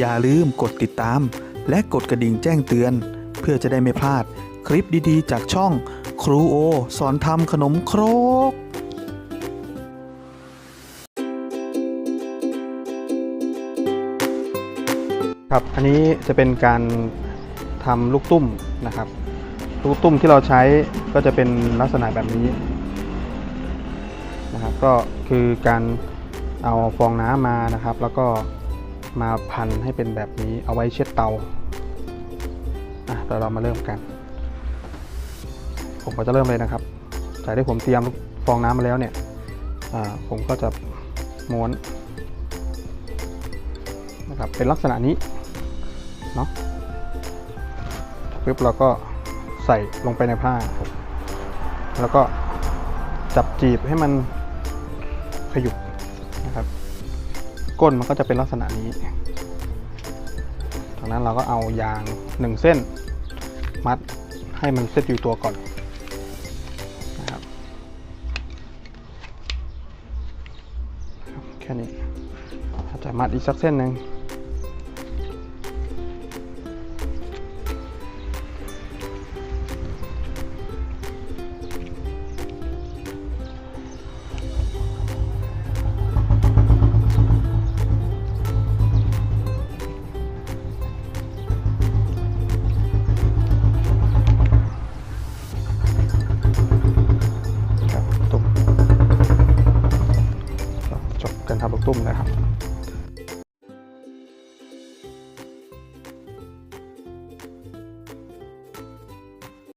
อย่าลืมกดติดตาม และกดกระดิ่งแจ้งเตือน เพื่อจะได้ไม่พลาดคลิปดีๆ จากช่องครูโอ สอนทำขนมครกครับ อันนี้จะเป็นการทำลูกตุ้มนะครับ ลูกตุ้มที่เราใช้ก็จะเป็นลักษณะแบบนี้นะครับ ก็คือการเอาฟองน้ำมานะครับ แล้วก็ มาพันให้เป็นแบบนี้เอาไว้เช็ดเตาอะเดี๋ยวเรามาเริ่มกัน ผมก็จะเริ่มเลยนะครับจากที่ผมเตรียมฟองน้ำมาแล้วเนี่ยผมก็จะม้วนนะครับเป็นลักษณะนี้เนาะปุ๊บเราก็ใส่ลงไปในผ้า แล้วก็จับจีบให้มันขยุบนะครับ ก้นมันก็จะเป็นลักษณะนี้ จากนั้นเราก็เอายางหนึ่งเส้น มัดให้มันเซตอยู่ตัวก่อนนะครับครับแค่นี้อาจจะมัดอีกสักเส้นหนึ่ง ทำลูกตุ้มนะครับ